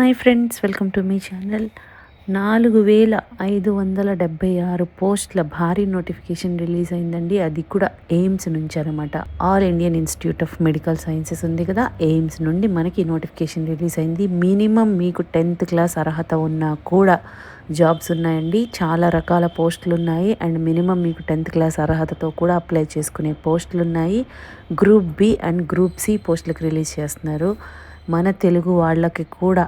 Hi friends welcome to మీ channel. నాలుగు వేల ఐదు వందల డెబ్బై ఆరు పోస్టుల భారీ నోటిఫికేషన్ రిలీజ్ అయిందండి. అది కూడా ఎయిమ్స్ నుంచి అనమాట all Indian institute of medical sciences ఉంది కదా ఎయిమ్స్ నుండి మనకి నోటిఫికేషన్ రిలీజ్ అయింది. మినిమం మీకు టెన్త్ క్లాస్ అర్హత ఉన్నా కూడా జాబ్స్ ఉన్నాయండి. చాలా రకాల పోస్టులు ఉన్నాయి. అండ్ మినిమం మీకు టెన్త్ క్లాస్ అర్హతతో కూడా అప్లై చేసుకునే పోస్టులు ఉన్నాయి. Group B and group C పోస్టులకు రిలీజ్ చేస్తున్నారు. మన తెలుగు వాళ్ళకి కూడా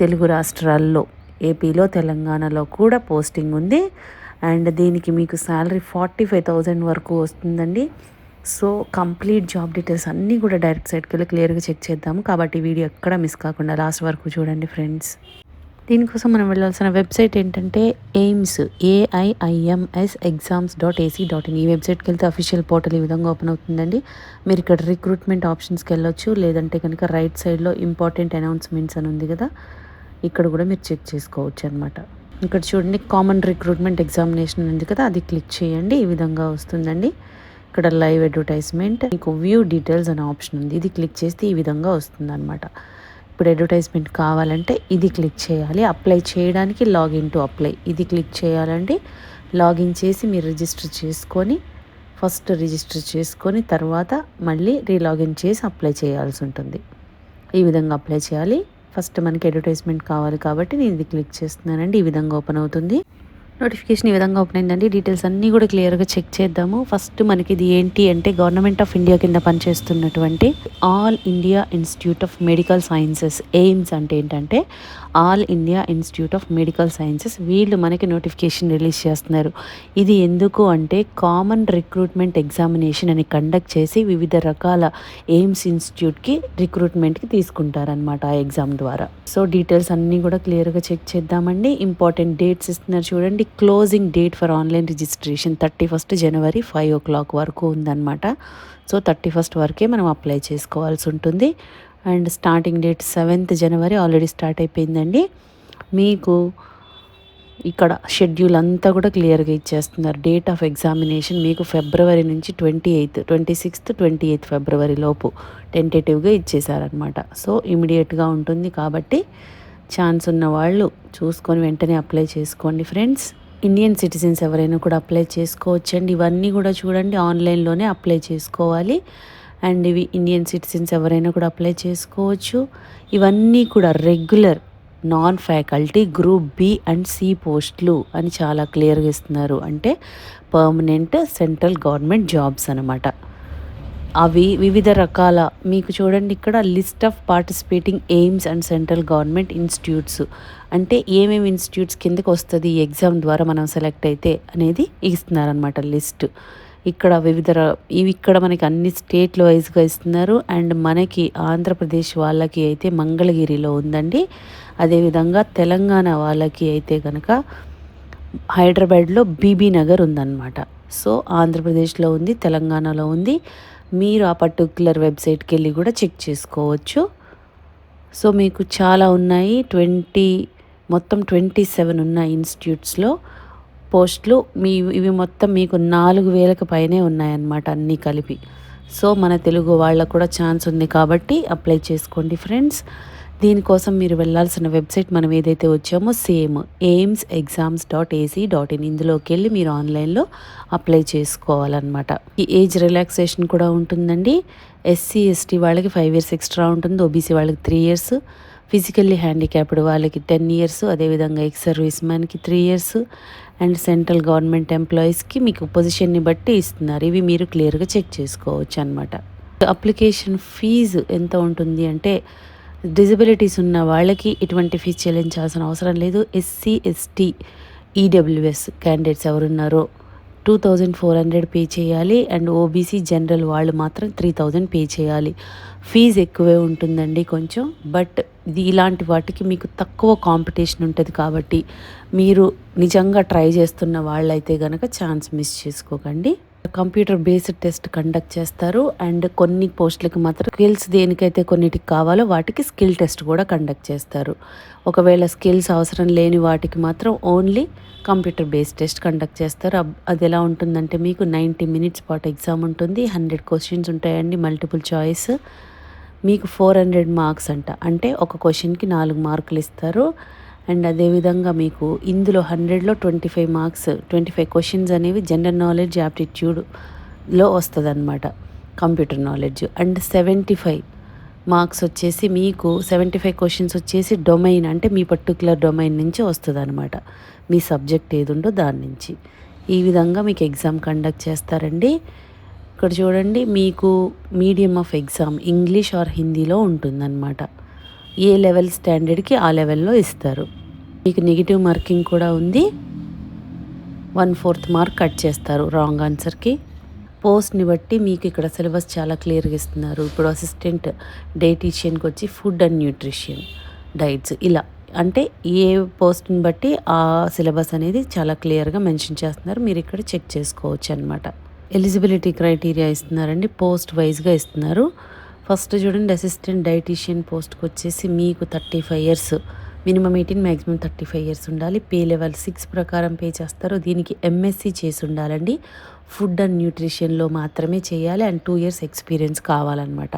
తెలుగు రాష్ట్రాల్లో ఏపీలో తెలంగాణలో కూడా పోస్టింగ్ ఉంది. అండ్ దీనికి మీకు శాలరీ ఫార్టీ ఫైవ్ థౌజండ్ వరకు వస్తుందండి. సో కంప్లీట్ జాబ్ డీటెయిల్స్ అన్నీ కూడా డైరెక్ట్ సైట్కి వెళ్ళి క్లియర్గా చెక్ చేద్దాము. కాబట్టి వీడియో ఎక్కడ మిస్ కాకుండా లాస్ట్ వరకు చూడండి ఫ్రెండ్స్. దీనికోసం మనం వెళ్ళాల్సిన వెబ్సైట్ ఏంటంటే AIIMS AIIMS exams dot ac dot in. ఈ వెబ్సైట్కి వెళ్తే అఫీషియల్ పోర్టల్ ఈ విధంగా ఓపెన్ అవుతుందండి. మీరు ఇక్కడ రిక్రూట్మెంట్ ఆప్షన్స్కి వెళ్ళొచ్చు. లేదంటే కనుక రైట్ సైడ్లో ఇంపార్టెంట్ అనౌన్స్మెంట్స్ అని ఉంది కదా. ఇక్కడ కూడా మీరు చెక్ చేసుకోవచ్చు అనమాట ఇక్కడ చూడండి కామన్ రిక్రూట్మెంట్ ఎగ్జామినేషన్ ఉంది కదా అది క్లిక్ చేయండి ఈ విధంగా వస్తుందండి. ఇక్కడ లైవ్ అడ్వర్టైజ్మెంట్ మీకు వ్యూ డీటెయిల్స్ అనే ఆప్షన్ ఉంది. ఇది క్లిక్ చేస్తే ఈ విధంగా వస్తుంది అనమాట ఇప్పుడు అడ్వర్టైజ్మెంట్ కావాలంటే ఇది క్లిక్ చేయాలి. అప్లై చేయడానికి లాగిన్ టు అప్లై ఇది క్లిక్ చేయాలండి లాగిన్ చేసి మీరు రిజిస్టర్ చేసుకొని ఫస్ట్ రిజిస్టర్ చేసుకొని తర్వాత మళ్ళీ రీలాగిన్ చేసి అప్లై చేయాల్సి ఉంటుంది. ఈ విధంగా అప్లై చేయాలి. ఫస్ట్ మనకి అడ్వర్టైజ్మెంట్ కావాలి కాబట్టి నేను ఇది క్లిక్ చేస్తున్నానండి. ఈ విధంగా ఓపెన్ అవుతుంది. నోటిఫికేషన్ ఈ విధంగా ఓపెన్ అయిందండి. డీటెయిల్స్ అన్నీ కూడా క్లియర్గా చెక్ చేద్దాము. ఫస్ట్ మనకి ఇది ఏంటి అంటే గవర్నమెంట్ ఆఫ్ ఇండియా కింద పనిచేస్తున్నటువంటి all India institute of medical sciences AIIMS అంటే ఏంటంటే all India institute of medical sciences వీళ్ళు మనకి నోటిఫికేషన్ రిలీజ్ చేస్తున్నారు. ఇది ఎందుకు అంటే కామన్ రిక్రూట్మెంట్ ఎగ్జామినేషన్ అని కండక్ట్ చేసి వివిధ రకాల ఎయిమ్స్ ఇన్స్టిట్యూట్కి రిక్రూట్మెంట్కి తీసుకుంటారనమాట ఆ ఎగ్జామ్ ద్వారా. సో డీటెయిల్స్ అన్నీ కూడా క్లియర్గా చెక్ చేద్దామండి. ఇంపార్టెంట్ డేట్స్ ఇస్తున్నారు చూడండి. Closing date for online registration thirty first January five o'clock వరకు ఉందన్నమాట. సో థర్టీ ఫస్ట్ వరకే మనం అప్లై చేసుకోవాల్సి ఉంటుంది. And starting date seventh January already start అయిపోయిందండి. మీకు ఇక్కడ షెడ్యూల్ అంతా కూడా క్లియర్గా ఇచ్చేస్తున్నారు. డేట్ ఆఫ్ ఎగ్జామినేషన్ మీకు ఫిబ్రవరి నుంచి twenty eighth twenty sixth twenty eighth February లోపు టెంటేటివ్గా ఇచ్చేసారనమాట సో ఇమీడియట్గా ఉంటుంది కాబట్టి ఛాన్స్ ఉన్న వాళ్ళు చూసుకొని వెంటనే అప్లై చేసుకోండి ఫ్రెండ్స్ ఇండియన్ సిటిజన్స్ ఎవరైనా కూడా అప్లై చేసుకోవచ్చండి. ఇవన్నీ కూడా చూడండి ఆన్లైన్లోనే అప్లై చేసుకోవాలి. అండ్ ఇవి ఇండియన్ సిటిజన్స్ ఎవరైనా కూడా అప్లై చేసుకోవచ్చు. ఇవన్నీ కూడా regular non faculty group B and C పోస్టులు అని చాలా క్లియర్గా ఇస్తున్నారు. అంటే పర్మనెంట్ సెంట్రల్ గవర్నమెంట్ జాబ్స్ అనమాట అవి వివిధ రకాల మీకు చూడండి ఇక్కడ list of participating AIIMS and central government institutes అంటే ఏమేమి ఇన్స్టిట్యూట్స్ కిందకి వస్తుంది ఈ ఎగ్జామ్ ద్వారా మనం సెలెక్ట్ అయితే అనేది ఇస్తున్నారనమాట లిస్ట్ ఇక్కడ వివిధ ఇవి ఇక్కడ మనకి అన్ని స్టేట్ల వైజ్గా ఇస్తున్నారు. అండ్ మనకి ఆంధ్రప్రదేశ్ వాళ్ళకి అయితే మంగళగిరిలో ఉందండి. అదేవిధంగా తెలంగాణ వాళ్ళకి అయితే కనుక హైదరాబాద్లో బీబీ నగర్ ఉందన్నమాట. సో ఆంధ్రప్రదేశ్లో ఉంది తెలంగాణలో ఉంది. మీరు ఆ పర్టికులర్ వెబ్సైట్కి వెళ్ళి కూడా చెక్ చేసుకోవచ్చు. సో మీకు చాలా ఉన్నాయి ట్వంటీ మొత్తం ట్వంటీ సెవెన్ ఉన్నాయి ఇన్స్టిట్యూట్స్లో. పోస్టులు మీ ఇవి మొత్తం మీకు నాలుగు వేలకు పైనే ఉన్నాయన్నమాట అన్నీ కలిపి. సో మన తెలుగు వాళ్ళకు కూడా ఛాన్స్ ఉంది కాబట్టి అప్లై చేసుకోండి ఫ్రెండ్స్. దీనికోసం మీరు వెళ్ళాల్సిన వెబ్సైట్ మనం ఏదైతే వచ్చామో same AIIMS exams dot ac dot in ఇందులోకి వెళ్ళి మీరు ఆన్లైన్లో అప్లై చేసుకోవాలన్నమాట. ఈ ఏజ్ రిలాక్సేషన్ కూడా ఉంటుందండి. ఎస్సీ ఎస్టీ వాళ్ళకి ఫైవ్ ఇయర్స్ ఎక్స్ట్రా ఉంటుంది. ఓబీసీ వాళ్ళకి త్రీ ఇయర్స్. ఫిజికల్లీ హ్యాండిక్యాప్డ్ వాళ్ళకి టెన్ ఇయర్స్. అదేవిధంగా ex service మ్యాన్కి three years. And central government ఎంప్లాయీస్కి మీకు పొజిషన్ని బట్టి ఇస్తున్నారు. ఇవి మీరు క్లియర్గా చెక్ చేసుకోవచ్చు అనమాట అప్లికేషన్ ఫీజు ఎంత ఉంటుంది అంటే డిజబిలిటీస్ ఉన్న వాళ్ళకి ఎటువంటి ఫీజు చెల్లించాల్సిన అవసరం లేదు. ఎస్సీ ఎస్టీ ఈడబ్ల్యూఎస్ క్యాండిడేట్స్ ఎవరున్నారో two thousand four hundred pay చేయాలి అండ్ ఓబీసీ జనరల్ వాళ్ళు మాత్రం త్రీ థౌజండ్ పే చేయాలి. ఫీజు ఎక్కువే ఉంటుందండి కొంచెం బట్ ఇది ఇలాంటి వాటికి మీకు తక్కువ కాంపిటీషన్ ఉంటుంది కాబట్టి మీరు నిజంగా ట్రై చేస్తున్న వాళ్ళైతే కనుక ఛాన్స్ మిస్ చేసుకోకండి. కంప్యూటర్ బేస్డ్ టెస్ట్ కండక్ట్ చేస్తారు. అండ్ కొన్ని పోస్టులకి మాత్రం స్కిల్స్ దేనికైతే కొన్నిటికి కావాలో వాటికి స్కిల్ టెస్ట్ కూడా కండక్ట్ చేస్తారు. ఒకవేళ స్కిల్స్ అవసరం లేని వాటికి మాత్రం only computer based test conduct చేస్తారు. అది ఎలా ఉంటుందంటే మీకు నైంటీ మినిట్స్ పాటు ఎగ్జామ్ ఉంటుంది. హండ్రెడ్ క్వశ్చన్స్ ఉంటాయండి మల్టిపుల్ చాయిస్. మీకు ఫోర్ హండ్రెడ్ మార్క్స్ అంట. అంటే ఒక క్వశ్చన్కి నాలుగు మార్కులు ఇస్తారు. అండ్ అదేవిధంగా మీకు ఇందులో హండ్రెడ్లో twenty five marks twenty five questions అనేవి జనరల్ నాలెడ్జ్ యాప్టిట్యూడ్లో వస్తుంది అనమాట computer knowledge and seventy five marks వచ్చేసి మీకు సెవెంటీ ఫైవ్ క్వశ్చన్స్ వచ్చేసి డొమైన్ అంటే మీ పర్టికులర్ డొమైన్ నుంచి వస్తుంది అనమాట మీ సబ్జెక్ట్ ఏది ఉందో దాని నుంచి. ఈ విధంగా మీకు ఎగ్జామ్ కండక్ట్ చేస్తారండి. ఇక్కడ చూడండి మీకు medium of exam English or హిందీలో ఉంటుందన్నమాట. ఏ లెవెల్ స్టాండర్డ్కి ఆ లెవెల్లో ఇస్తారు. మీకు నెగిటివ్ మార్కింగ్ కూడా ఉంది. వన్ ఫోర్త్ మార్క్ కట్ చేస్తారు రాంగ్ ఆన్సర్కి. పోస్ట్ని బట్టి మీకు ఇక్కడ సిలబస్ చాలా క్లియర్గా ఇస్తున్నారు. ఇప్పుడు అసిస్టెంట్ డైటీషియన్కి వచ్చి ఫుడ్ అండ్ న్యూట్రిషన్ డైట్స్ ఇలా. అంటే ఏ పోస్ట్ని బట్టి ఆ సిలబస్ అనేది చాలా క్లియర్గా మెన్షన్ చేస్తున్నారు. మీరు ఇక్కడ చెక్ చేసుకోవచ్చు అనమాట ఎలిజిబిలిటీ క్రైటీరియా ఇస్తున్నారండి. పోస్ట్ వైజ్గా ఇస్తున్నారు. ఫస్ట్ చూడండి అసిస్టెంట్ డైటీషియన్ పోస్ట్కి వచ్చేసి మీకు thirty five years minimum eighteen maximum thirty five years ఉండాలి. పే లెవెల్ సిక్స్ ప్రకారం పే చేస్తారు. దీనికి ఎంఎస్సి చేసి ఉండాలండి. ఫుడ్ అండ్ న్యూట్రిషన్లో మాత్రమే చేయాలి. అండ్ టూ ఇయర్స్ ఎక్స్పీరియన్స్ కావాలన్నమాట.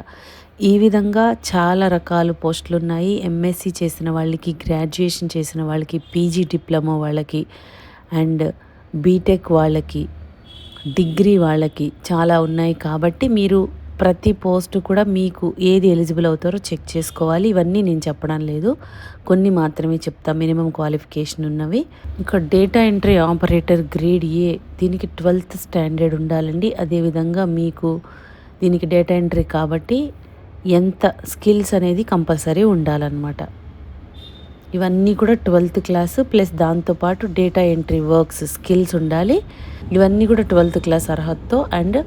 ఈ విధంగా చాలా రకాల పోస్టులు ఉన్నాయి. ఎంఎస్సి చేసిన వాళ్ళకి గ్రాడ్యుయేషన్ చేసిన వాళ్ళకి పీజీ డిప్లొమా వాళ్ళకి అండ్ బీటెక్ వాళ్ళకి డిగ్రీ వాళ్ళకి చాలా ఉన్నాయి. కాబట్టి మీరు ప్రతి పోస్ట్ కూడా మీకు ఏది ఎలిజిబుల్ అవుతారో చెక్ చేసుకోవాలి. ఇవన్నీ నేను చెప్పడం లేదు. కొన్ని మాత్రమే చెప్తా. మినిమం క్వాలిఫికేషన్ ఉన్నవి. ఇంకా data entry operator grade A దీనికి ట్వెల్త్ స్టాండర్డ్ ఉండాలండి. అదేవిధంగా మీకు దీనికి డేటా ఎంట్రీ కాబట్టి ఎంత స్కిల్స్ అనేది కంపల్సరీ ఉండాలన్నమాట. ఇవన్నీ కూడా ట్వెల్త్ క్లాస్ ప్లస్ దాంతోపాటు డేటా ఎంట్రీ వర్క్స్ స్కిల్స్ ఉండాలి. ఇవన్నీ కూడా ట్వెల్త్ క్లాస్ అర్హతతో అండ్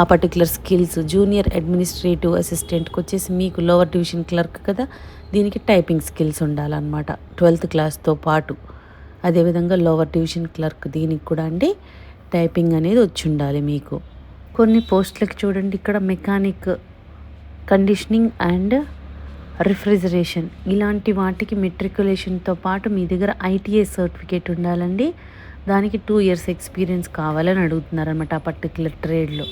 ఆ పర్టికులర్ స్కిల్స్ జూనియర్ అడ్మినిస్ట్రేటివ్ అసిస్టెంట్కి వచ్చేసి మీకు లోవర్ డివిజన్ క్లర్క్ కదా దీనికి టైపింగ్ స్కిల్స్ ఉండాలన్నమాట ట్వెల్త్ క్లాస్తో పాటు. అదేవిధంగా లోవర్ డివిజన్ క్లర్క్ దీనికి కూడా అండి టైపింగ్ అనేది వచ్చి ఉండాలి మీకు. కొన్ని పోస్టులకు చూడండి ఇక్కడ మెకానిక్ కండిషనింగ్ అండ్ రిఫ్రిజరేషన్. ఇలాంటి వాటికి మెట్రికులేషన్తో పాటు మీ దగ్గర ఐటీఐ సర్టిఫికేట్ ఉండాలండి. దానికి టూ ఇయర్స్ ఎక్స్పీరియన్స్ కావాలని అడుగుతున్నారనమాట ఆ పర్టికులర్ ట్రేడ్లో.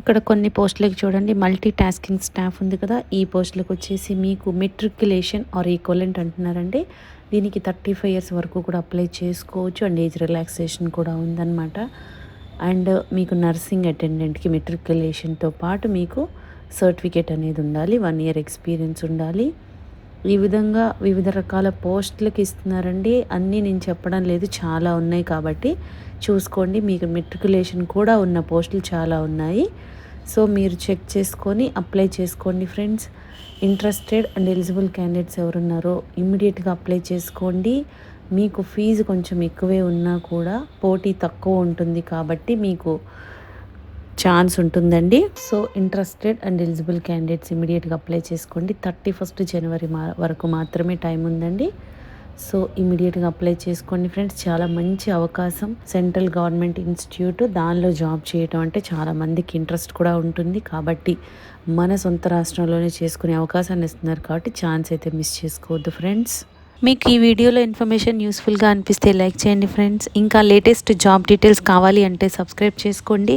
ఇక్కడ కొన్ని పోస్టులకి చూడండి మల్టీ టాస్కింగ్ స్టాఫ్ ఉంది కదా ఈ పోస్టులకు వచ్చేసి మీకు మెట్రికులేషన్ ఆర్ ఈక్వలెంట్ అంటున్నారండి. దీనికి థర్టీ ఫైవ్ ఇయర్స్ వరకు కూడా అప్లై చేసుకోవచ్చు అండ్ ఏజ్ రిలాక్సేషన్ కూడా ఉందన్నమాట. అండ్ మీకు నర్సింగ్ అటెండెంట్కి మెట్రికులేషన్తో పాటు మీకు సర్టిఫికేట్ అనేది ఉండాలి వన్ ఇయర్ ఎక్స్పీరియన్స్ ఉండాలి. ఈ విధంగా వివిధ రకాల పోస్టులకు ఇస్తున్నారండి. అన్నీ నేను చెప్పడం లేదు చాలా ఉన్నాయి కాబట్టి చూసుకోండి. మీకు మెట్రికులేషన్ కూడా ఉన్న పోస్టులు చాలా ఉన్నాయి. సో మీరు చెక్ చేసుకొని అప్లై చేసుకోండి friends. Interested and eligible candidates ఎవరున్నారో ఇమ్మీడియట్గా అప్లై చేసుకోండి. మీకు ఫీజు కొంచెం ఎక్కువే ఉన్నా కూడా పోటీ తక్కువ ఉంటుంది కాబట్టి మీకు ఛాన్స్ ఉంటుందండి. So interested and eligible candidates ఇమీడియట్గా అప్లై చేసుకోండి. థర్టీ ఫస్ట్ జనవరి మా వరకు మాత్రమే టైం ఉందండి. సో ఇమీడియట్గా అప్లై చేసుకోండి ఫ్రెండ్స్ చాలా మంచి అవకాశం. సెంట్రల్ గవర్నమెంట్ ఇన్స్టిట్యూట్ దానిలో జాబ్ చేయటం అంటే చాలా మందికి ఇంట్రెస్ట్ కూడా ఉంటుంది. కాబట్టి మన సొంత రాష్ట్రంలోనే చేసుకునే అవకాశాన్ని ఇస్తున్నారు కాబట్టి ఛాన్స్ అయితే మిస్ చేసుకోవద్దు ఫ్రెండ్స్ మీకు ఈ వీడియోలో ఇన్ఫర్మేషన్ యూస్ఫుల్గా అనిపిస్తే లైక్ చేయండి ఫ్రెండ్స్ ఇంకా లేటెస్ట్ జాబ్ డీటెయిల్స్ కావాలి అంటే సబ్స్క్రైబ్ చేసుకోండి.